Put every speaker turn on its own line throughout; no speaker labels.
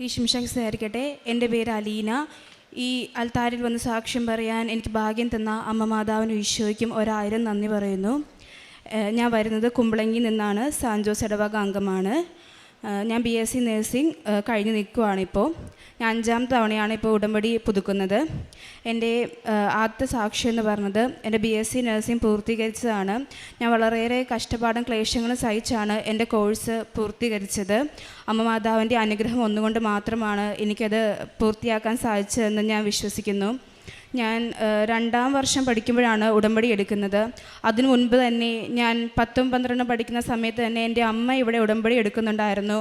ഈ ശിംഷായിരിക്കട്ടെ എന്റെ പേര് അലീന. ഈ അൽത്താരിൽ വന്ന് സാക്ഷ്യം പറയാൻ എനിക്ക് ഭാഗ്യം തന്ന അമ്മ മാതാവിനും ഈശോയ്ക്കും ഒരായിരം നന്ദി പറയുന്നു. ഞാൻ വരുന്നത് കുമ്പളങ്ങി നിന്നാണ്. സാൻജോസ് ഇടവക അംഗമാണ്. ഞാൻ ബി എസ് സി നേഴ്സിംഗ് കഴിഞ്ഞ് നിൽക്കുവാണ് ഇപ്പോൾ. ഞാൻ അഞ്ചാം തവണയാണ് ഇപ്പോൾ ഉടമ്പടി പുതുക്കുന്നത്. എന്റെ ആദ്യത്തെ സാക്ഷ്യം എന്ന് പറഞ്ഞത് എന്റെ ബി എസ് സി നഴ്സിംഗ് പൂർത്തീകരിച്ചതാണ്. ഞാൻ വളരെയേറെ കഷ്ടപ്പാടും ക്ലേശങ്ങളും സഹിച്ചാണ് എന്റെ കോഴ്സ് പൂർത്തീകരിച്ചത്. അമ്മ മാതാവിന്റെ അനുഗ്രഹം ഒന്നുകൊണ്ട് മാത്രമാണ് എനിക്കത് പൂർത്തിയാക്കാൻ സാധിച്ചതെന്ന് ഞാൻ വിശ്വസിക്കുന്നു. ഞാൻ രണ്ടാം വർഷം പഠിക്കുമ്പോഴാണ് ഉടമ്പടി എടുക്കുന്നത്. അതിനു മുൻപ് തന്നെ ഞാൻ പത്തും പന്ത്രണ്ടും പഠിക്കുന്ന സമയത്ത് തന്നെ എന്റെ അമ്മ ഇവിടെ ഉടമ്പടി എടുക്കുന്നുണ്ടായിരുന്നു.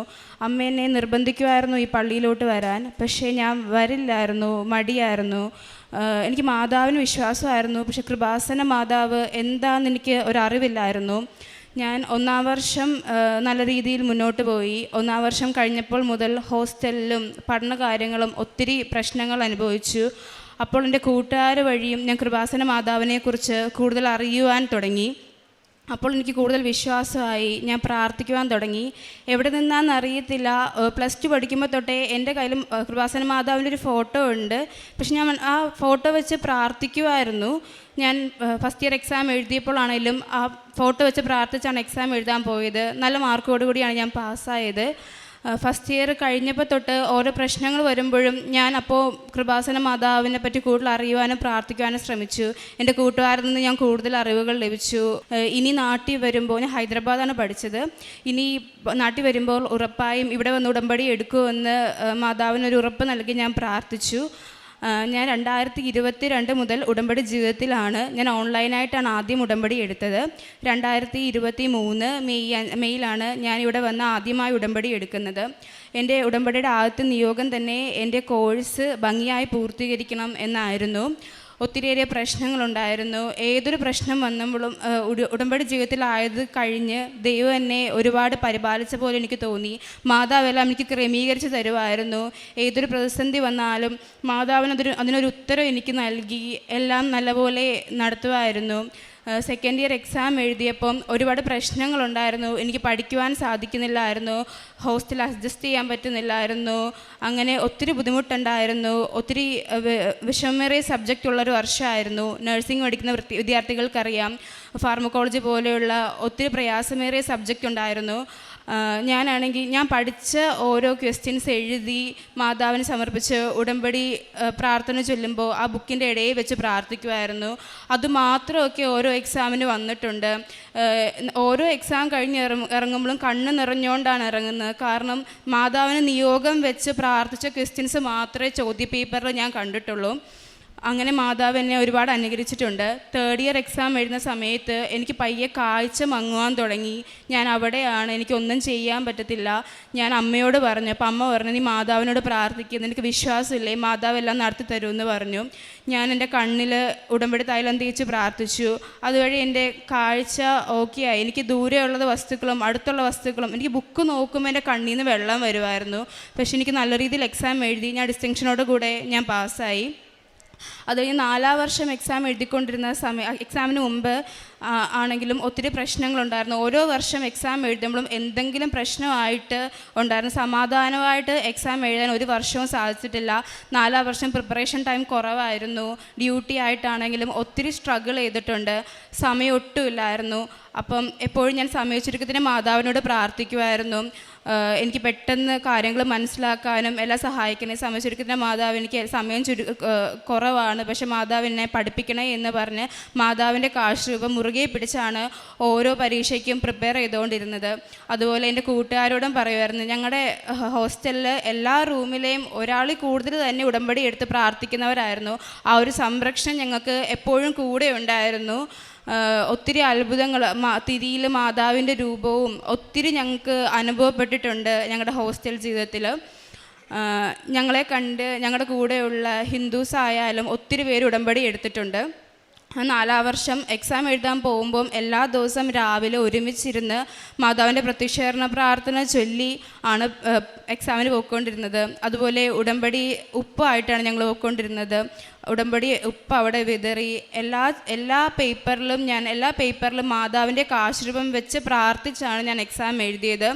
അമ്മ എന്നെ നിർബന്ധിക്കുമായിരുന്നു ഈ പള്ളിയിലോട്ട് വരാൻ. പക്ഷേ ഞാൻ വരില്ലായിരുന്നു മടിയായിരുന്നു. എനിക്ക് മാതാവിന് വിശ്വാസമായിരുന്നു. പക്ഷെ കൃപാസന മാതാവ് എന്താണെന്ന് എനിക്ക് ഒരറിവില്ലായിരുന്നു. ഞാൻ ഒന്നാം വർഷം നല്ല രീതിയിൽ മുന്നോട്ട് പോയി. ഒന്നാം വർഷം കഴിഞ്ഞപ്പോൾ മുതൽ ഹോസ്റ്റലിലും പഠന കാര്യങ്ങളും ഒത്തിരി പ്രശ്നങ്ങൾ അനുഭവിച്ചു. അപ്പോൾ എന്റെ കൂട്ടുകാർ വഴിയും ഞാൻ കൃപാസന മാതാവിനെക്കുറിച്ച് കൂടുതൽ അറിയുവാൻ തുടങ്ങി. അപ്പോൾ എനിക്ക് കൂടുതൽ വിശ്വാസമായി ഞാൻ പ്രാർത്ഥിക്കുവാൻ തുടങ്ങി. എവിടെ നിന്നാണെന്ന് അറിയത്തില്ല. പ്ലസ് ടു പഠിക്കുമ്പോൾ തൊട്ടേ എന്റെ കയ്യിൽ കൃപാസന മാതാവിന്റെ ഒരു ഫോട്ടോ ഉണ്ട്. പക്ഷെ ഞാൻ ആ ഫോട്ടോ വെച്ച് പ്രാർത്ഥിക്കുമായിരുന്നു ഞാൻ ഫസ്റ്റ് ഇയർ എക്സാം എഴുതിയപ്പോഴാണെങ്കിലും ആ ഫോട്ടോ വെച്ച് പ്രാർത്ഥിച്ചാണ് എക്സാം എഴുതാൻ പോയത്. നല്ല മാർക്കോടുകൂടിയാണ് ഞാൻ പാസ്സായത്. ഫസ്റ്റ് ഇയർ കഴിഞ്ഞപ്പോൾ തൊട്ട് ഓരോ പ്രശ്നങ്ങൾ വരുമ്പോഴും ഞാൻ അപ്പോൾ കൃപാസന മാതാവിനെ പറ്റി കൂടുതൽ അറിയുവാനും പ്രാർത്ഥിക്കുവാനും ശ്രമിച്ചു. എന്റെ കൂട്ടുകാരിൽ നിന്ന് ഞാൻ കൂടുതൽ അറിവുകൾ ലഭിച്ചു. ഇനി നാട്ടിൽ വരുമ്പോൾ ഞാൻ ഹൈദരാബാദാണ് പഠിച്ചത്. ഇനി നാട്ടിൽ വരുമ്പോൾ ഉറപ്പായും ഇവിടെ വന്ന് ഉടമ്പടി എടുക്കുമെന്ന് മാതാവിനൊരു ഉറപ്പ് നൽകി ഞാൻ പ്രാർത്ഥിച്ചു. ഞാൻ രണ്ടായിരത്തി ഇരുപത്തി രണ്ട് മുതൽ ഉടമ്പടി ജീവിതത്തിലാണ്. ഞാൻ ഓൺലൈനായിട്ടാണ് ആദ്യം ഉടമ്പടി എടുത്തത്. രണ്ടായിരത്തി ഇരുപത്തി മൂന്ന് മെയ് മെയ്യിലാണ് ഞാൻ ഇവിടെ വന്ന് ആദ്യമായി ഉടമ്പടി എടുക്കുന്നത്. എന്റെ ഉടമ്പടിയുടെ ആദ്യത്തെ നിയോഗം തന്നെ എന്റെ കോഴ്സ് ഭംഗിയായി പൂർത്തീകരിക്കണം എന്നായിരുന്നു. ഒത്തിരിയേറെ പ്രശ്നങ്ങളുണ്ടായിരുന്നു. ഏതൊരു പ്രശ്നം വന്നപ്പോഴും ഉടമ്പടി ജീവിതത്തിലായത് കഴിഞ്ഞ് ദൈവം എന്നെ ഒരുപാട് പരിപാലിച്ച പോലെ എനിക്ക് തോന്നി. മാതാവെല്ലാം എനിക്ക് ക്രമീകരിച്ച് തരുമായിരുന്നു. ഏതൊരു പ്രതിസന്ധി വന്നാലും മാതാവിനതൊരു അതിനൊരു ഉത്തരം എനിക്ക് നൽകി. എല്ലാം നല്ലപോലെ നടത്തുമായിരുന്നു. സെക്കൻഡ് ഇയർ എക്സാം എഴുതിയപ്പം ഒരുപാട് പ്രശ്നങ്ങളുണ്ടായിരുന്നു. എനിക്ക് പഠിക്കുവാൻ സാധിക്കുന്നില്ലായിരുന്നു. ഹോസ്റ്റൽ അഡ്ജസ്റ്റ് ചെയ്യാൻ പറ്റുന്നില്ലായിരുന്നു. അങ്ങനെ ഒത്തിരി ബുദ്ധിമുട്ടുണ്ടായിരുന്നു. ഒത്തിരി വിഷമേറിയ സബ്ജക്റ്റ് ഉള്ളൊരു വർഷമായിരുന്നു. നഴ്സിംഗ് പഠിക്കുന്ന വിദ്യാർത്ഥികൾക്കറിയാം. ഫാർമക്കോളജി പോലെയുള്ള ഒത്തിരി പ്രയാസമേറിയ സബ്ജക്റ്റ് ഉണ്ടായിരുന്നു. ഞാനാണെങ്കിൽ ഞാൻ പഠിച്ച ഓരോ ക്വസ്റ്റ്യൻസ് എഴുതി മാതാവിന് സമർപ്പിച്ച് ഉടമ്പടി പ്രാർത്ഥന ചൊല്ലുമ്പോൾ ആ ബുക്കിന്റെ ഇടയിൽ വെച്ച് പ്രാർത്ഥിക്കുമായിരുന്നു അതുമാത്രമൊക്കെ ഓരോ എക്സാമിന് വന്നിട്ടുണ്ട്. ഓരോ എക്സാം കഴിഞ്ഞ് ഇറങ്ങ ഇറങ്ങുമ്പോഴും കണ്ണ് നിറഞ്ഞുകൊണ്ടാണ് ഇറങ്ങുന്നത്. കാരണം മാതാവിന് നിയോഗം വെച്ച് പ്രാർത്ഥിച്ച ക്വസ്റ്റ്യൻസ് മാത്രമേ ചോദ്യ പേപ്പറിൽ ഞാൻ കണ്ടിട്ടുള്ളൂ. അങ്ങനെ മാതാവ് എന്നെ ഒരുപാട് അനുകരിച്ചിട്ടുണ്ട്. തേർഡ് ഇയർ എക്സാം എഴുതുന്ന സമയത്ത് എനിക്ക് പയ്യെ കാഴ്ച മങ്ങുവാൻ തുടങ്ങി. ഞാൻ അവിടെയാണ് എനിക്കൊന്നും ചെയ്യാൻ പറ്റത്തില്ല. ഞാൻ അമ്മയോട് പറഞ്ഞു അപ്പം അമ്മ പറഞ്ഞു നീ മാതാവിനോട് പ്രാർത്ഥിക്കുന്നു എനിക്ക് വിശ്വാസമില്ലേ? മാതാവ് എല്ലാം നടത്തി തരുമെന്ന് പറഞ്ഞു. ഞാൻ എന്റെ കണ്ണിൽ ഉടമ്പടി തൈലം തേച്ച് പ്രാർത്ഥിച്ചു. അതുവഴി എന്റെ കാഴ്ച ഓക്കെ ആയി. എനിക്ക് ദൂരെയുള്ളത് വസ്തുക്കളും അടുത്തുള്ള വസ്തുക്കളും എനിക്ക് ബുക്ക് നോക്കുമ്പോൾ എന്റെ കണ്ണിൽ നിന്ന് വെള്ളം വരുമായിരുന്നു പക്ഷെ എനിക്ക് നല്ല രീതിയിൽ എക്സാം എഴുതി ഞാൻ ഡിസ്റ്റിങ്ഷനോട് കൂടെ ഞാൻ പാസ്സായി അത് കഴിഞ്ഞ് നാലാം വർഷം എക്സാം എഴുതിക്കൊണ്ടിരുന്ന സമയം എക്സാമിന് മുമ്പ് ആണെങ്കിലും ഒത്തിരി പ്രശ്നങ്ങളുണ്ടായിരുന്നു. ഓരോ വർഷം എക്സാം എഴുതുമ്പോഴും എന്തെങ്കിലും പ്രശ്നമായിട്ട് ഉണ്ടായിരുന്നു. സമാധാനമായിട്ട് എക്സാം എഴുതാൻ ഒരു വർഷവും സാധിച്ചിട്ടില്ല. നാലാം വർഷം പ്രിപ്പറേഷൻ ടൈം കുറവായിരുന്നു. ഡ്യൂട്ടി ആയിട്ടാണെങ്കിലും ഒത്തിരി സ്ട്രഗിൾ ചെയ്തിട്ടുണ്ട്. സമയം ഒട്ടുമില്ലായിരുന്നു. അപ്പം എപ്പോഴും ഞാൻ സമയച്ചുരുക്കത്തിന് മാതാവിനോട് പ്രാർത്ഥിക്കുമായിരുന്നു. എനിക്ക് പെട്ടെന്ന് കാര്യങ്ങൾ മനസ്സിലാക്കാനും എല്ലാം സഹായിക്കണേ. സമയം ചുരുക്കത്തിന്റെ മാതാവ് എനിക്ക് സമയം ചുരു കുറവാണ്. പക്ഷെ മാതാവ് എന്നെ പഠിപ്പിക്കണേ എന്ന് പറഞ്ഞ് മാതാവിന്റെ കാശ്രൂപം മുറുകെ പിടിച്ചാണ് ഓരോ പരീക്ഷയ്ക്കും പ്രിപ്പയർ ചെയ്തുകൊണ്ടിരുന്നത്. അതുപോലെ എന്റെ കൂട്ടുകാരോടും പറയുമായിരുന്നു ഞങ്ങളുടെ ഹോസ്റ്റലിൽ എല്ലാ റൂമിലെയും ഒരാൾ കൂടുതൽ തന്നെ ഉടമ്പടി എടുത്ത് പ്രാർത്ഥിക്കുന്നവരായിരുന്നു. ആ ഒരു സംരക്ഷണം ഞങ്ങൾക്ക് എപ്പോഴും കൂടെ ഉണ്ടായിരുന്നു. ഒത്തിരി അത്ഭുതങ്ങൾ തിരിയിൽ മാതാവിന്റെ രൂപവും ഒത്തിരി ഞങ്ങൾക്ക് അനുഭവപ്പെട്ടിട്ടുണ്ട് ഞങ്ങളുടെ ഹോസ്റ്റൽ ജീവിതത്തിൽ. ഞങ്ങളെ കണ്ട് ഞങ്ങളുടെ കൂടെയുള്ള ഹിന്ദുസ് ആയാലും ഒത്തിരി പേര് ഉടമ്പടി എടുത്തിട്ടുണ്ട്. നാലാം വർഷം എക്സാം എഴുതാൻ പോകുമ്പം എല്ലാ ദിവസം രാവിലെ ഒരുമിച്ചിരുന്ന് മാതാവിന്റെ പ്രത്യക്ഷീകരണ പ്രാർത്ഥന ചൊല്ലി ആണ് എക്സാമിന് പോയിക്കൊണ്ടിരുന്നത്. അതുപോലെ ഉടമ്പടി ഉപ്പായിട്ടാണ് ഞങ്ങൾ പോയിക്കൊണ്ടിരുന്നത്. ഉടമ്പടി ഉപ്പ് അവിടെ വിതറി. എല്ലാ എല്ലാ പേപ്പറിലും ഞാൻ എല്ലാ പേപ്പറിലും മാതാവിന്റെ കാശുരൂപം വെച്ച് പ്രാർത്ഥിച്ചാണ് ഞാൻ എക്സാം എഴുതിയത്.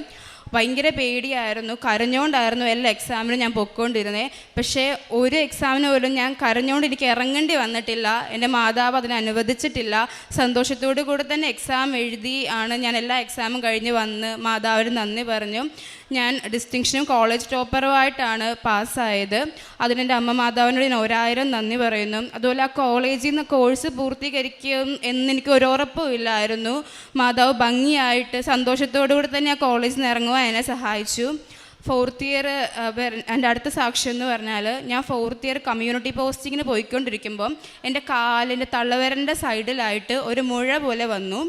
ഭയങ്കര പേടിയായിരുന്നു. കരഞ്ഞുകൊണ്ടായിരുന്നു എല്ലാ എക്സാമിനും ഞാൻ പൊയ്ക്കൊണ്ടിരുന്നത് പക്ഷേ ഒരു എക്സാമിന് പോലും ഞാൻ കരഞ്ഞുകൊണ്ട് എനിക്ക് ഇറങ്ങേണ്ടി വന്നിട്ടില്ല. എന്റെ മാതാവ് അതിനെ അനുവദിച്ചിട്ടില്ല. സന്തോഷത്തോടു കൂടി തന്നെ എക്സാം എഴുതി ആണ് ഞാൻ എല്ലാ എക്സാമും കഴിഞ്ഞ് വന്ന് മാതാവിന് നന്ദി പറഞ്ഞു. ഞാൻ ഡിസ്റ്റിങ്ഷനും കോളേജ് ടോപ്പറുമായിട്ടാണ് പാസ്സായത് അതിന് എന്റെ അമ്മ മാതാവിനോട് ഞാൻ ഒരായിരം നന്ദി പറയുന്നു. അതുപോലെ ആ കോളേജിൽ നിന്ന് കോഴ്സ് പൂർത്തീകരിക്കും എന്നെനിക്ക് ഒരു ഉറപ്പും ഇല്ലായിരുന്നു. മാതാവ് ഭംഗിയായിട്ട് സന്തോഷത്തോടു കൂടി തന്നെ ആ കോളേജിൽ നിന്ന് ഇറങ്ങുവാൻ എന്നെ സഹായിച്ചു. ഫോർത്ത് ഇയർ എന്റെ അടുത്ത സാക്ഷ്യം എന്ന് പറഞ്ഞാൽ ഞാൻ ഫോർത്ത് ഇയർ കമ്മ്യൂണിറ്റി പോസ്റ്റിങ്ങിന് പോയിക്കൊണ്ടിരിക്കുമ്പം എന്റെ കാലിന്റെ തള്ളവരന്റെ സൈഡിലായിട്ട് ഒരു മുഴ പോലെ വന്നു.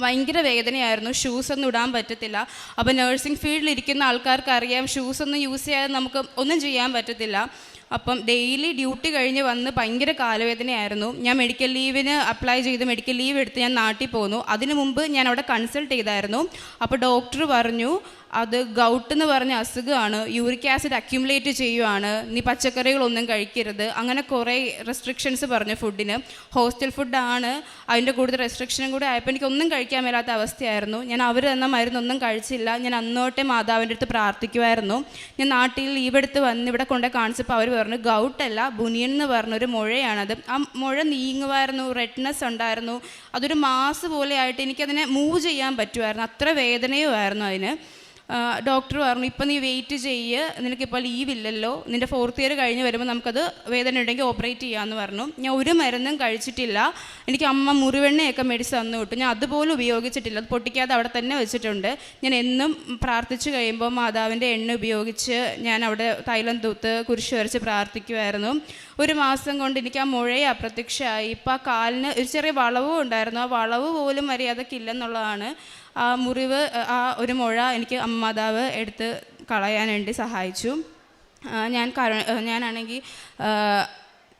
ഭയങ്കര വേദനയായിരുന്നു. ഷൂസ് ഒന്നും ഇടാൻ പറ്റത്തില്ല. അപ്പോൾ നഴ്സിംഗ് ഫീൽഡിൽ ഇരിക്കുന്ന ആൾക്കാർക്ക് അറിയാം ഷൂസ് ഒന്നും യൂസ് ചെയ്യാതെ നമുക്ക് ഒന്നും ചെയ്യാൻ പറ്റത്തില്ല. അപ്പം ഡെയിലി ഡ്യൂട്ടി കഴിഞ്ഞ് വന്ന് ഭയങ്കര കാലവേദനയായിരുന്നു. ഞാൻ മെഡിക്കൽ ലീവിന് അപ്ലൈ ചെയ്ത് മെഡിക്കൽ ലീവ് എടുത്ത് ഞാൻ നാട്ടിൽ പോന്നു. അതിനു മുമ്പ് ഞാൻ അവിടെ കൺസൾട്ട് ചെയ്തായിരുന്നു. അപ്പോൾ ഡോക്ടർ പറഞ്ഞു അത് ഗൗട്ട് എന്ന് പറഞ്ഞ അസുഖമാണ് യൂറിക് ആസിഡ് അക്യുമുലേറ്റ് ചെയ്യുവാണ് നീ പച്ചക്കറികളൊന്നും കഴിക്കരുത് അങ്ങനെ കുറേ റെസ്ട്രിക്ഷൻസ് പറഞ്ഞു ഫുഡിന് ഹോസ്റ്റൽ ഫുഡാണ് അതിന്റെ കൂടുതൽ റെസ്ട്രിക്ഷനും കൂടെ ആയപ്പോൾ എനിക്കൊന്നും കഴിക്കാൻ മേലാത്ത അവസ്ഥയായിരുന്നു. ഞാൻ അവർ തന്ന മരുന്നൊന്നും കഴിച്ചില്ല. ഞാൻ അന്നോട്ടെ മാതാവിന്റെ അടുത്ത് പ്രാർത്ഥിക്കുമായിരുന്നു ഞാൻ നാട്ടിൽ ലീവ് എടുത്ത് വന്ന് ഇവിടെ കൊണ്ടേ കാണിച്ചപ്പോൾ അവർ പറഞ്ഞു ഗൗട്ടല്ല ബുനിയൻ എന്ന് പറഞ്ഞൊരു മുഴയാണത്. ആ മുഴ നീങ്ങുമായിരുന്നു റെഡ്നെസ് ഉണ്ടായിരുന്നു. അതൊരു മാസ് പോലെ ആയിട്ട് എനിക്കതിനെ മൂവ് ചെയ്യാൻ പറ്റുമായിരുന്നു അത്ര വേദനയുമായിരുന്നു അതിന്. ഡോക്ടർ പറഞ്ഞു ഇപ്പം നീ വെയിറ്റ് ചെയ്യ് നിനക്കിപ്പോൾ ലീവ് ഇല്ലല്ലോ. നിന്റെ ഫോർത്ത് ഇയർ കഴിഞ്ഞ് വരുമ്പോൾ നമുക്കത് വേദന ഉണ്ടെങ്കിൽ ഓപ്പറേറ്റ് ചെയ്യാമെന്ന് പറഞ്ഞു. ഞാൻ ഒരു മരുന്നും കഴിച്ചിട്ടില്ല. എനിക്ക് അമ്മ മുറിവെണ്ണയൊക്കെ മേടിച്ച് തന്നു വിട്ടു. ഞാൻ അതുപോലും ഉപയോഗിച്ചിട്ടില്ല. അത് പൊട്ടിക്കാതെ അവിടെ തന്നെ വെച്ചിട്ടുണ്ട്. ഞാൻ എന്നും പ്രാർത്ഥിച്ചു കഴിയുമ്പോൾ മാതാവിന്റെ എണ്ണ ഉപയോഗിച്ച് ഞാൻ അവിടെ തൈലം തൂത്ത് കുരിശ് വരച്ച് പ്രാർത്ഥിക്കുമായിരുന്നു ഒരു മാസം കൊണ്ട് എനിക്ക് ആ മുഴയെ അപ്രത്യക്ഷമായി ഇപ്പോൾ ആ കാലിന് ഒരു ചെറിയ വളവും ഉണ്ടായിരുന്നു. ആ വളവ് പോലും മര്യാദക്കില്ലെന്നുള്ളതാണ്. ആ മുറിവ് ആ ഒരു മുഴ എനിക്ക് അമ്മമാതാവ് എടുത്ത് കളയാൻ വേണ്ടി സഹായിച്ചു ഞാൻ കരു ഞാനാണെങ്കിൽ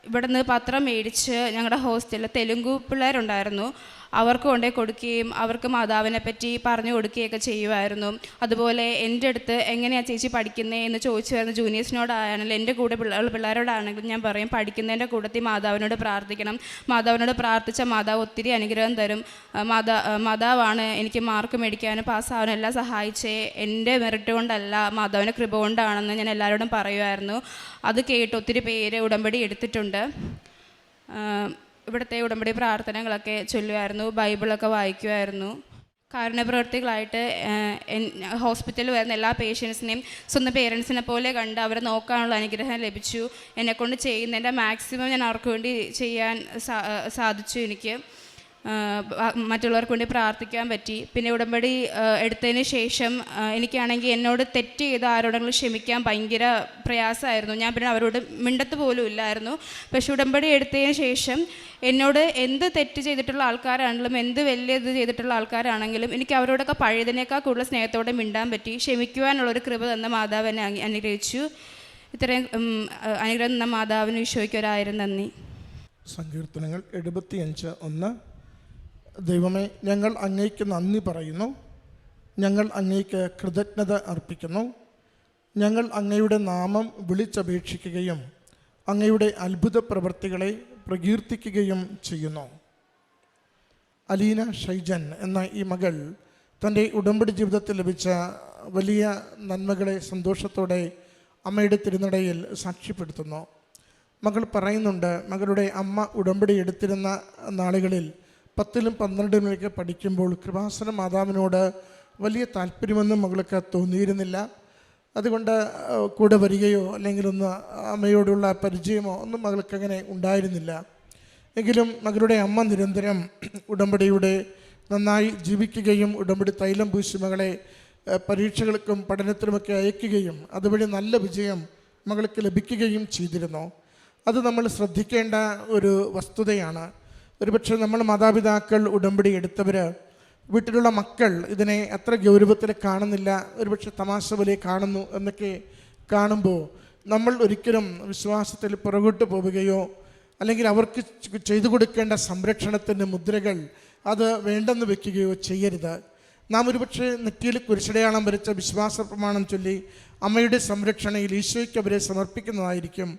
ഇവിടുന്ന് പത്രം മേടിച്ച് ഞങ്ങളുടെ ഹോസ്റ്റലിൽ തെലുങ്കു പിള്ളേരുണ്ടായിരുന്നു. അവർക്ക് കൊണ്ടേ കൊടുക്കുകയും അവർക്ക് മാതാവിനെ പറ്റി പറഞ്ഞു കൊടുക്കുകയൊക്കെ ചെയ്യുമായിരുന്നു. അതുപോലെ എന്റെ അടുത്ത് എങ്ങനെയാണ് ചേച്ചി പഠിക്കുന്നത് എന്ന് ചോദിച്ചു വരുന്ന ജൂനിയേഴ്സിനോടാണെങ്കിലും എന്റെ കൂടെ പിള്ളേർ പിള്ളേരോടാണെങ്കിലും ഞാൻ പറയും പഠിക്കുന്നതിന്റെ കൂട്ടത്തിൽ മാതാവിനോട് പ്രാർത്ഥിക്കണം. മാതാവിനോട് പ്രാർത്ഥിച്ച മാതാവ് ഒത്തിരി അനുഗ്രഹം തരും. മാതാ മാതാവാണ് എനിക്ക് മാർക്ക് മേടിക്കാനും പാസ്സാവാനും എല്ലാം സഹായിച്ചേ. എന്റെ മെറിറ്റ് കൊണ്ടല്ല മാതാവിന്റെ കൃപ കൊണ്ടാണെന്ന് ഞാൻ എല്ലാവരോടും പറയുമായിരുന്നു. അത് കേട്ട് ഒത്തിരി പേര് ഉടമ്പടി എടുത്തിട്ടുണ്ട്. ഇവിടുത്തെ ഉടമ്പടി പ്രാർത്ഥനകളൊക്കെ ചൊല്ലുമായിരുന്നു ബൈബിളൊക്കെ വായിക്കുമായിരുന്നു. കാരുണ്യപ്രവർത്തികളായിട്ട് ഹോസ്പിറ്റലിൽ വരുന്ന എല്ലാ പേഷ്യൻസിനെയും സ്വന്തം പേരൻസിനെ പോലെ കണ്ട് അവരെ നോക്കാനുള്ള അനുഗ്രഹം ലഭിച്ചു. എന്നെക്കൊണ്ട് ചെയ്യുന്നതിന്റെ മാക്സിമം ഞാൻ അവർക്ക് വേണ്ടി ചെയ്യാൻ സാധിച്ചു എനിക്ക്. മറ്റുള്ളവർക്ക് വേണ്ടി പ്രാർത്ഥിക്കാൻ പറ്റി. പിന്നെ ഉടമ്പടി എടുത്തതിന് ശേഷം എനിക്കാണെങ്കിൽ എന്നോട് തെറ്റ് ചെയ്ത ആരോടെങ്കിലും ക്ഷമിക്കാൻ ഭയങ്കര പ്രയാസമായിരുന്നു. ഞാൻ പിന്നെ അവരോട് മിണ്ടത്ത് പോലും ഇല്ലായിരുന്നു. പക്ഷെ ഉടമ്പടി എടുത്തതിന് ശേഷം എന്നോട് എന്ത് തെറ്റ് ചെയ്തിട്ടുള്ള ആൾക്കാരാണെങ്കിലും എന്ത് വലിയ ഇത് ചെയ്തിട്ടുള്ള ആൾക്കാരാണെങ്കിലും എനിക്ക് അവരോടൊക്കെ പഴയതിനേക്കാൾ കൂടുതൽ സ്നേഹത്തോടെ മിണ്ടാൻ പറ്റി. ക്ഷമിക്കുവാനുള്ളൊരു കൃപ തന്ന മാതാവിനെ അനുഗ്രഹിച്ചു. ഇത്രയും അനുഗ്രഹം തന്ന മാതാവിന് ഈശോയ്ക്ക് നന്ദി.
സങ്കീർത്തനങ്ങൾ എഴുപത്തിയഞ്ച് ഒന്ന്. ദൈവമേ ഞങ്ങൾ അങ്ങേക്ക് നന്ദി പറയുന്നു. ഞങ്ങൾ അങ്ങേക്ക് കൃതജ്ഞത അർപ്പിക്കുന്നു. ഞങ്ങൾ അങ്ങയുടെ നാമം വിളിച്ചപേക്ഷിക്കുകയും അങ്ങയുടെ അത്ഭുത പ്രവൃത്തികളെ പ്രകീർത്തിക്കുകയും ചെയ്യുന്നു. അലീന ഷൈജൻ എന്ന ഈ മകൾ തന്റെ ഉടമ്പടി ജീവിതത്തിൽ ലഭിച്ച വലിയ നന്മകളെ സന്തോഷത്തോടെ അമ്മയുടെ തിരുനടയിൽ സാക്ഷ്യപ്പെടുത്തുന്നു. മകൾ പറയുന്നുണ്ട് മകളുടെ അമ്മ ഉടമ്പടി എടുത്തിരുന്ന നാളുകളിൽ പത്തിലും പന്ത്രണ്ടിലുമൊക്കെ പഠിക്കുമ്പോൾ കൃപാസന മാതാവിനോട് വലിയ താല്പര്യമൊന്നും മകൾക്ക് തോന്നിയിരുന്നില്ല. അതുകൊണ്ട് കൂടെ വരികയോ അല്ലെങ്കിൽ ഒന്ന് അമ്മയോടുള്ള പരിചയമോ ഒന്നും മകൾക്കങ്ങനെ ഉണ്ടായിരുന്നില്ല. എങ്കിലും മകളുടെ അമ്മ നിരന്തരം ഉടമ്പടിയുടെ നന്നായി ജീവിക്കുകയും ഉടമ്പടി തൈലം പൂശി മകളെ പരീക്ഷകൾക്കും പഠനത്തിനുമൊക്കെ അയക്കുകയും അതുവഴി നല്ല വിജയം മകൾക്ക് ലഭിക്കുകയും ചെയ്തിരുന്നു. അത് നമ്മൾ ശ്രദ്ധിക്കേണ്ട ഒരു വസ്തുതയാണ്. ഒരുപക്ഷെ നമ്മൾ മാതാപിതാക്കൾ ഉടമ്പടി എടുത്തവർ വീട്ടിലുള്ള മക്കൾ ഇതിനെ അത്ര ഗൗരവത്തിൽ കാണുന്നില്ല ഒരുപക്ഷെ തമാശ പോലെ കാണുന്നു എന്നൊക്കെ കാണുമ്പോൾ നമ്മൾ ഒരിക്കലും വിശ്വാസത്തിൽ പുറകോട്ട് പോവുകയോ അല്ലെങ്കിൽ അവർക്ക് ചെയ്തു കൊടുക്കേണ്ട സംരക്ഷണത്തിന്റെ മുദ്രകൾ അത് വേണ്ടെന്ന് വെക്കുകയോ ചെയ്യരുത്. നാം ഒരുപക്ഷെ നെറ്റിയിൽ കുരിശടയാളം വരച്ച വിശ്വാസ പ്രമാണം ചൊല്ലി അമ്മയുടെ സംരക്ഷണയിൽ ഈശോയ്ക്ക് അവരെ സമർപ്പിക്കുന്നതായിരിക്കും.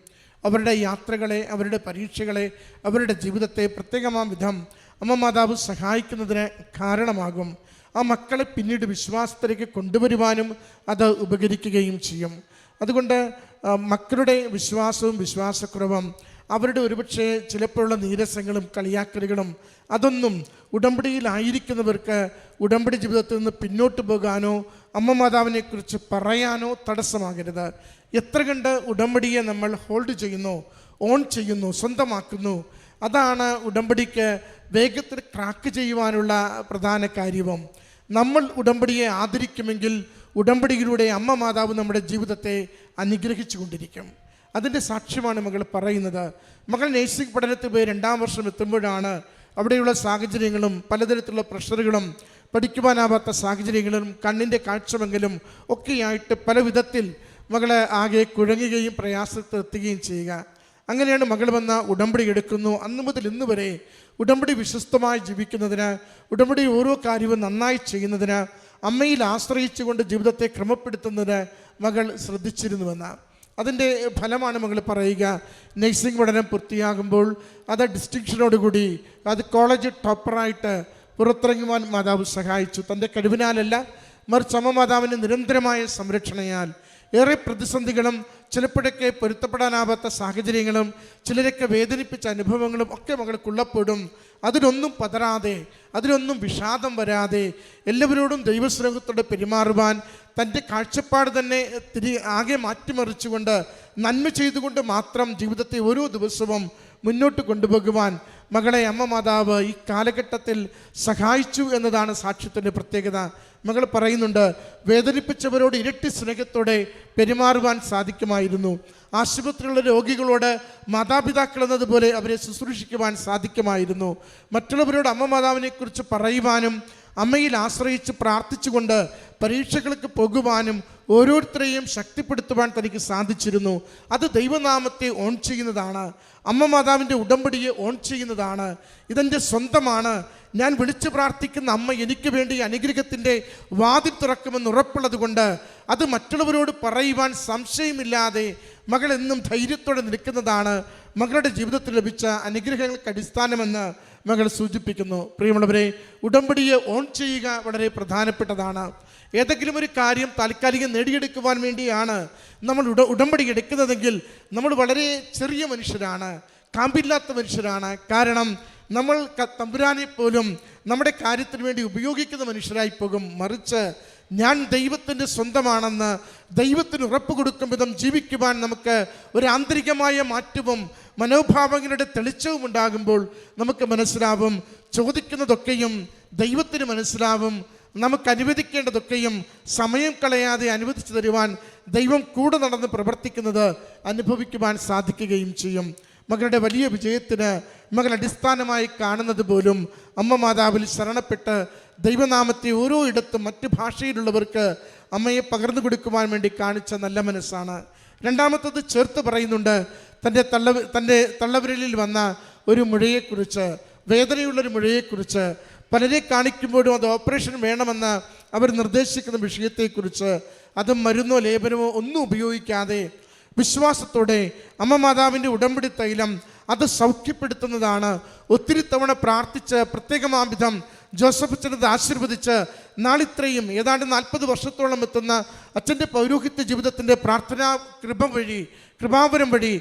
അവരുടെ യാത്രകളെ അവരുടെ പരീക്ഷകളെ അവരുടെ ജീവിതത്തെ പ്രത്യേകമാം വിധം അമ്മ മാതാവ് സഹായിക്കുന്നതിന് കാരണമാകും. ആ മക്കളെ പിന്നീട് വിശ്വാസത്തിലേക്ക് കൊണ്ടുവരുവാനും അത് ഉപകരിക്കുകയും ചെയ്യും. അതുകൊണ്ട് മക്കളുടെ വിശ്വാസവും വിശ്വാസക്കുറവും അവരുടെ ഒരുപക്ഷെ ചിലപ്പോഴുള്ള നീരസങ്ങളും കളിയാക്കലുകളും അതൊന്നും ഉടമ്പടിയിലായിരിക്കുന്നവർക്ക് ഉടമ്പടി ജീവിതത്തിൽ നിന്ന് പിന്നോട്ട് പോകാനോ അമ്മ മാതാവിനെക്കുറിച്ച് പറയാനോ തടസ്സമാകരുത്. എത്ര കണ്ട് ഉടമ്പടിയെ നമ്മൾ ഹോൾഡ് ചെയ്യുന്നു ഓൺ ചെയ്യുന്നു സ്വന്തമാക്കുന്നു. അതാണ് ഉടമ്പടിക്ക് വേഗത്തിൽ ക്രാക്ക് ചെയ്യുവാനുള്ള പ്രധാന കാര്യവും. നമ്മൾ ഉടമ്പടിയെ ആദരിക്കുമെങ്കിൽ ഉടമ്പടിയിലൂടെ അമ്മ മാതാവ് നമ്മുടെ ജീവിതത്തെ അനുഗ്രഹിച്ചു കൊണ്ടിരിക്കും. അതിന്റെ സാക്ഷ്യമാണ് മകൾ പറയുന്നത്. മകൾ നേഴ്സിംഗ് പഠനത്തിൽ പോയി രണ്ടാം വർഷം എത്തുമ്പോഴാണ് അവിടെയുള്ള സാഹചര്യങ്ങളും പലതരത്തിലുള്ള പ്രഷറുകളും പഠിക്കുവാനാവാത്ത സാഹചര്യങ്ങളും കണ്ണിന്റെ കാഴ്ചമെങ്കിലും ഒക്കെയായിട്ട് പല വിധത്തിൽ മകളെ ആകെ കുഴങ്ങുകയും പ്രയാസത്തിലെത്തുകയും ചെയ്യുക. അങ്ങനെയാണ് മകൾ വന്ന ഉടമ്പടി എടുക്കുന്നു. അന്ന് മുതൽ ഇന്ന് വരെ ഉടമ്പടി വിശ്വസ്തമായി ജീവിക്കുന്നതിന് ഉടമ്പടി ഓരോ കാര്യവും നന്നായി ചെയ്യുന്നതിന് അമ്മയിൽ ആശ്രയിച്ചുകൊണ്ട് ജീവിതത്തെ ക്രമപ്പെടുത്തുന്നതിന് മകൾ ശ്രദ്ധിച്ചിരുന്നുവെന്ന്. അതിന്റെ ഫലമാണ് മകൾ പറയുക. നഴ്സിംഗ് പഠനം പൂർത്തിയാകുമ്പോൾ അത് ഡിസ്റ്റിങ്ഷനോടുകൂടി അത് കോളേജ് ടോപ്പറായിട്ട് പുറത്തിറങ്ങുവാൻ മാതാവ് സഹായിച്ചു. തന്റെ കഴിവിനാലല്ല മറിച്ച് അമ്മ മാതാവിന്റെ നിരന്തരമായ സംരക്ഷണയാൽ ഏറെ പ്രതിസന്ധികളും ചിലപ്പോഴൊക്കെ പൊരുത്തപ്പെടാനാവാത്ത സാഹചര്യങ്ങളും ചിലരൊക്കെ വേദനിപ്പിച്ച അനുഭവങ്ങളും ഒക്കെ മകൾക്കുള്ളപ്പോഴും അതിനൊന്നും പതരാതെ അതിനൊന്നും വിഷാദം വരാതെ എല്ലാവരോടും ദൈവസ്നേഹത്തോടെ പെരുമാറുവാൻ തന്റെ കാഴ്ചപ്പാട് തന്നെ തിരി ആകെ മാറ്റിമറിച്ചുകൊണ്ട് നന്മ ചെയ്തുകൊണ്ട് മാത്രം ജീവിതത്തെ ഓരോ ദിവസവും മുന്നോട്ട് കൊണ്ടുപോകുവാൻ മകളെ അമ്മ മാതാവ് ഈ കാലഘട്ടത്തിൽ സഹായിച്ചു എന്നതാണ് സാക്ഷ്യത്തിന്റെ പ്രത്യേകത. മകൾ പറയുന്നുണ്ട് വേദനിപ്പിച്ചവരോട് ഇരട്ടി സ്നേഹത്തോടെ പെരുമാറുവാൻ സാധിക്കുമായിരുന്നു. ആശുപത്രിയിലുള്ള രോഗികളോട് മാതാപിതാക്കൾ എന്നതുപോലെ അവരെ ശുശ്രൂഷിക്കുവാൻ സാധിക്കുമായിരുന്നു. മറ്റുള്ളവരോട് അമ്മ മാതാവിനെക്കുറിച്ച് പറയുവാനും അമ്മയിൽ ആശ്രയിച്ച് പ്രാർത്ഥിച്ചുകൊണ്ട് പരീക്ഷകൾക്ക് പോകുവാനും ഓരോരുത്തരെയും ശക്തിപ്പെടുത്തുവാൻ തനിക്ക് സാധിച്ചിരുന്നു. അത് ദൈവനാമത്തെ ഓൺ ചെയ്യുന്നതാണ്. അമ്മ മാതാവിന്റെ ഉടമ്പടിയെ ഓൺ ചെയ്യുന്നതാണ്. ഇതെന്റെ സ്വന്തമാണ്. ഞാൻ വിളിച്ചു പ്രാർത്ഥിക്കുന്ന അമ്മ എനിക്ക് വേണ്ടി അനുഗ്രഹത്തിന്റെ വാതിൽ തുറക്കുമെന്ന് ഉറപ്പുള്ളത് കൊണ്ട് അത് മറ്റുള്ളവരോട് പറയുവാൻ സംശയമില്ലാതെ മകൾ എന്നും ധൈര്യത്തോടെ നിൽക്കുന്നതാണ്. മകളുടെ ജീവിതത്തിൽ ലഭിച്ച അനുഗ്രഹങ്ങൾക്ക് അടിസ്ഥാനമെന്ന് മകൾ സൂചിപ്പിക്കുന്നു. പ്രിയമുള്ളവരെ ഉടമ്പടിയെ ഓൺ ചെയ്യുക വളരെ പ്രധാനപ്പെട്ടതാണ്. ഏതെങ്കിലും ഒരു കാര്യം താൽക്കാലികം നേടിയെടുക്കുവാൻ വേണ്ടിയാണ് നമ്മൾ ഉട ഉടമ്പടി എടുക്കുന്നതെങ്കിൽ നമ്മൾ വളരെ ചെറിയ മനുഷ്യരാണ് കാമ്പില്ലാത്ത മനുഷ്യരാണ്. കാരണം നമ്മൾ തമ്പുരാനെ പോലും നമ്മുടെ കാര്യത്തിന് വേണ്ടി ഉപയോഗിക്കുന്ന മനുഷ്യരായി പോകും. മറിച്ച് ഞാൻ ദൈവത്തിന്റെ സ്വന്തമാണെന്ന് ദൈവത്തിന് ഉറപ്പ് കൊടുക്കും വിധം ജീവിക്കുവാൻ നമുക്ക് ഒരു ആന്തരികമായ മാറ്റവും മനോഭാവങ്ങളുടെ തെളിച്ചവും ഉണ്ടാകുമ്പോൾ നമുക്ക് മനസ്സിലാവും ചോദിക്കുന്നതൊക്കെയും ദൈവത്തിന് മനസ്സിലാവും നമുക്ക് അനുവദിക്കേണ്ടതൊക്കെയും സമയം കളയാതെ അനുവദിച്ചു തരുവാൻ ദൈവം കൂടെ നടന്ന് പ്രവർത്തിക്കുന്നത് അനുഭവിക്കുവാൻ സാധിക്കുകയും ചെയ്യും. മകളുടെ വലിയ വിജയത്തിന് മകൾ അടിസ്ഥാനമായി കാണുന്നത് പോലും അമ്മ മാതാവിൽ ശരണപ്പെട്ട് ദൈവനാമത്തെ ഓരോ ഇടത്തും മറ്റ് ഭാഷയിലുള്ളവർക്ക് അമ്മയെ പകർന്നു കൊടുക്കുവാൻ വേണ്ടി കാണിച്ച നല്ല മനസ്സാണ്. രണ്ടാമത്തത് ചേർത്ത് പറയുന്നുണ്ട് തന്റെ തള്ള തന്റെ തള്ളവിരലിൽ വന്ന ഒരു മുഴയെക്കുറിച്ച് വേദനയുള്ളൊരു മുഴയെക്കുറിച്ച് പലരെ കാണിക്കുമ്പോഴും അത് ഓപ്പറേഷൻ വേണമെന്ന് അവർ നിർദ്ദേശിക്കുന്ന വിഷയത്തെക്കുറിച്ച് അത് മരുന്നോ ലേപനമോ ഒന്നും ഉപയോഗിക്കാതെ വിശ്വാസത്തോടെ അമ്മ മാതാവിന്റെ ഉടമ്പടി തൈലം അത് സൗഖ്യപ്പെടുത്തുന്നതാണ്. ഒത്തിരി തവണ പ്രാർത്ഥിച്ച് പ്രത്യേകമാവിധം ജോസഫ് അച്ഛനത് ആശീർവദിച്ച് നാളിത്രയും ഏതാണ്ട് നാൽപ്പത് വർഷത്തോളം എത്തുന്ന അച്ഛന്റെ പൗരോഹിത്യ ജീവിതത്തിന്റെ പ്രാർത്ഥനാ കൃപ വഴി കൃപാവരം വഴി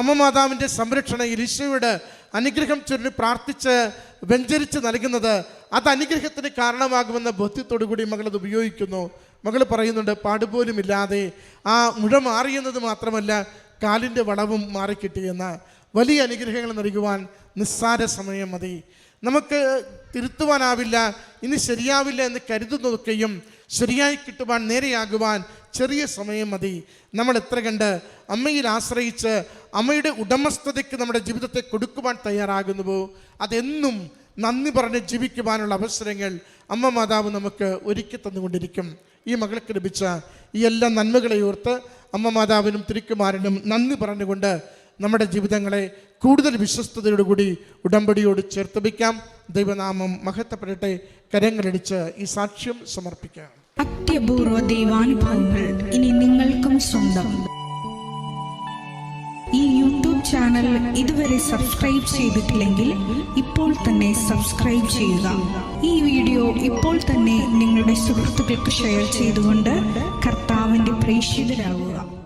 അമ്മ മാതാവിന്റെ സംരക്ഷണയിൽ ഈശോയുടെ അനുഗ്രഹം ചൊല്ലി പ്രാർത്ഥിച്ച് വ്യഞ്ചരിച്ച് നൽകുന്നത് അത് അനുഗ്രഹത്തിന് കാരണമാകുമെന്ന ബോധ്യത്തോടു കൂടി മകളത് ഉപയോഗിക്കുന്നു. മകൾ പറയുന്നുണ്ട് പാടുപോലുമില്ലാതെ ആ മുഴ മാറിയെന്നത് മാത്രമല്ല കാലിന്റെ വളവും മാറിക്കിട്ടിയെന്ന് വലിയ അനുഗ്രഹങ്ങൾ നൽകുവാൻ നിസ്സാര സമയം മതി. നമുക്ക് തിരുത്തുവാനാവില്ല ഇനി ശരിയാവില്ല എന്ന് കരുതുന്നതൊക്കെയും ശരിയായി കിട്ടുവാൻ നേരെയാകുവാൻ ചെറിയ സമയം മതി. നമ്മൾ എത്ര കണ്ട് അമ്മയിൽ ആശ്രയിച്ച് അമ്മയുടെ ഉടമസ്ഥതയ്ക്ക് നമ്മുടെ ജീവിതത്തെ കൊടുക്കുവാൻ തയ്യാറാകുന്നുവോ? അതെന്നും നന്ദി പറഞ്ഞ് ജീവിക്കുവാനുള്ള അവസരങ്ങൾ അമ്മ മാതാവ് നമുക്ക് ഒരുക്കി തന്നുകൊണ്ടിരിക്കും. ഈ മകൾക്ക് ലഭിച്ച ഈ എല്ലാ നന്മകളെ ഓർത്ത് അമ്മ മാതാവിനും തിരിക്കുമാരനും നന്ദി പറഞ്ഞുകൊണ്ട് നമ്മുടെ ജീവിതങ്ങളെ കൂടുതൽ വിശ്വസ്തയോടുകൂടി ഉടമ്പടിയോട് ചേർത്ത് വയ്ക്കാം ദൈവനാമം മഹത്വപ്പെടട്ടെ. കരങ്ങളടിച്ച് ഈ സാക്ഷ്യം സമർപ്പിക്കാം.
അത്യപൂർവ ദൈവാനുഭവങ്ങൾ ഇനി നിങ്ങൾക്കും സ്വന്തം. ഈ യൂട്യൂബ് ചാനൽ ഇതുവരെ സബ്സ്ക്രൈബ് ചെയ്തിട്ടില്ലെങ്കിൽ ഇപ്പോൾ തന്നെ സബ്സ്ക്രൈബ് ചെയ്യുക. ഈ വീഡിയോ ഇപ്പോൾ തന്നെ നിങ്ങളുടെ സുഹൃത്തുക്കൾക്ക് ഷെയർ ചെയ്തുകൊണ്ട് കർത്താവിന്റെ പ്രേക്ഷിതരാകുക